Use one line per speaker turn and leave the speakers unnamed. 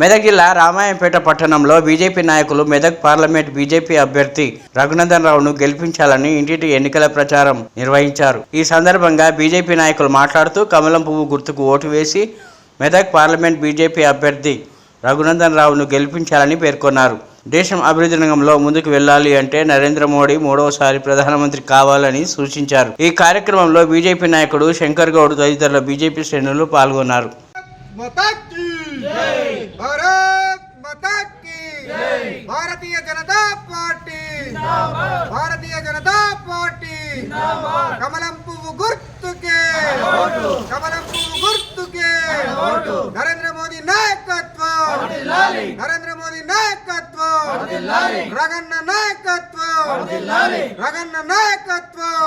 మెదక్ జిల్లా రామాయంపేట పట్టణంలో బీజేపీ నాయకులు మెదక్ పార్లమెంట్ బీజేపీ అభ్యర్థి రఘునందన్ రావును గెలిపించాలని ఇంటింటి ఎన్నికల ప్రచారం నిర్వహించారు. ఈ సందర్భంగా బీజేపీ నాయకులు మాట్లాడుతూ కమలం పువ్వు గుర్తుకు ఓటు వేసి మెదక్ పార్లమెంట్ బీజేపీ అభ్యర్థి రఘునందన్ రావును గెలిపించాలని పేర్కొన్నారు. దేశం అభివృద్ధి రంగంలో ముందుకు వెళ్ళాలి అంటే నరేంద్ర మోడీ మూడవసారి ప్రధానమంత్రి కావాలని సూచించారు. ఈ కార్యక్రమంలో బీజేపీ నాయకుడు శంకర్ గౌడ్ తదితరుల బీజేపీ శ్రేణులు పాల్గొన్నారు.
మతాకి! భారత్ మతాకి! భారతీయ జనతా పార్టీ! భారతీయ జనతా పార్టీ! కమలం పువ్వు గుర్తుకే! కమలం పువ్వు గుర్తుకే! నరేంద్ర మోదీ నాయకత్వం! నరేంద్ర మోదీ నాయకత్వం! రగన్న నాయకత్వం! రగన్న నాయకత్వం!